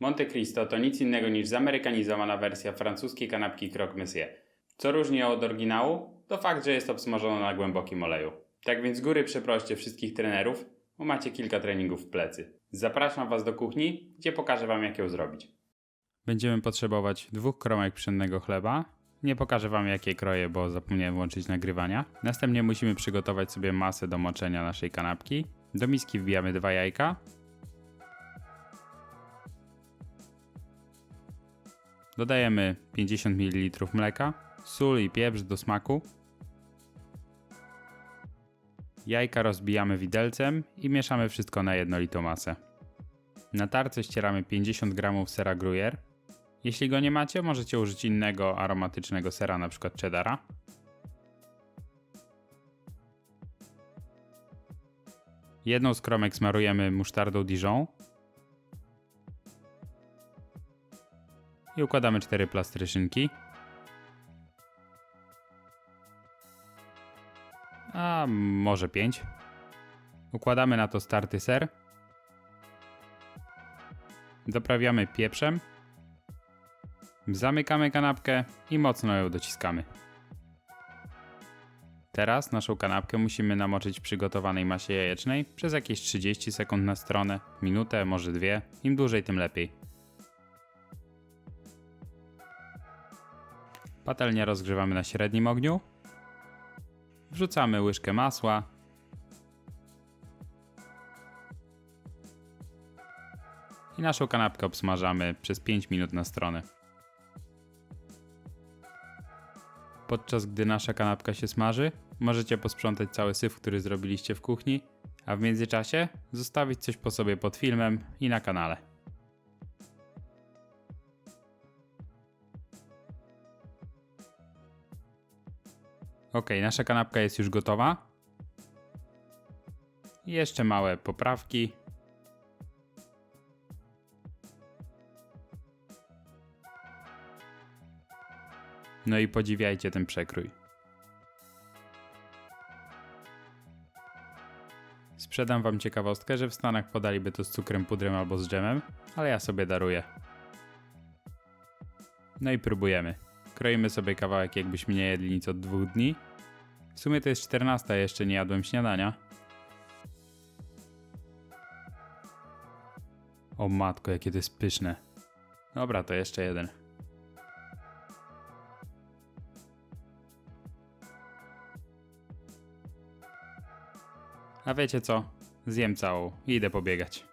Monte Cristo to nic innego niż zamerykanizowana wersja francuskiej kanapki croque monsieur. Co różni od oryginału, to fakt, że jest obsmażona na głębokim oleju. Tak więc z góry przeproście wszystkich trenerów, bo macie kilka treningów w plecy. Zapraszam Was do kuchni, gdzie pokażę Wam jak ją zrobić. Będziemy potrzebować dwóch kromek pszennego chleba. Nie pokażę Wam jakie kroję, bo zapomniałem włączyć nagrywania. Następnie musimy przygotować sobie masę do moczenia naszej kanapki. Do miski wbijamy dwa jajka. Dodajemy 50 ml mleka, sól i pieprz do smaku. Jajka rozbijamy widelcem i mieszamy wszystko na jednolitą masę. Na tarce ścieramy 50 g sera gruyère. Jeśli go nie macie, możecie użyć innego aromatycznego sera, np. cheddara. Jedną z kromek smarujemy musztardą Dijon. I układamy cztery plastry szynki. A może 5. Układamy na to starty ser. Doprawiamy pieprzem. Zamykamy kanapkę i mocno ją dociskamy. Teraz naszą kanapkę musimy namoczyć w przygotowanej masie jajecznej przez jakieś 30 sekund na stronę, minutę, może dwie. Im dłużej, tym lepiej. Patelnię rozgrzewamy na średnim ogniu. Wrzucamy łyżkę masła. I naszą kanapkę obsmażamy przez 5 minut na stronę. Podczas gdy nasza kanapka się smaży, możecie posprzątać cały syf, który zrobiliście w kuchni, a w międzyczasie zostawić coś po sobie pod filmem i na kanale. Ok, nasza kanapka jest już gotowa. Jeszcze małe poprawki. No i podziwiajcie ten przekrój. Sprzedam wam ciekawostkę, że w Stanach podaliby to z cukrem pudrem albo z dżemem, ale ja sobie daruję. No i próbujemy. Kroimy sobie kawałek jakbyśmy nie jedli nic od dwóch dni. W sumie to jest 14, a jeszcze nie jadłem śniadania. O matko, jakie to jest pyszne. Dobra, to jeszcze jeden. A wiecie co? Zjem całą i idę pobiegać.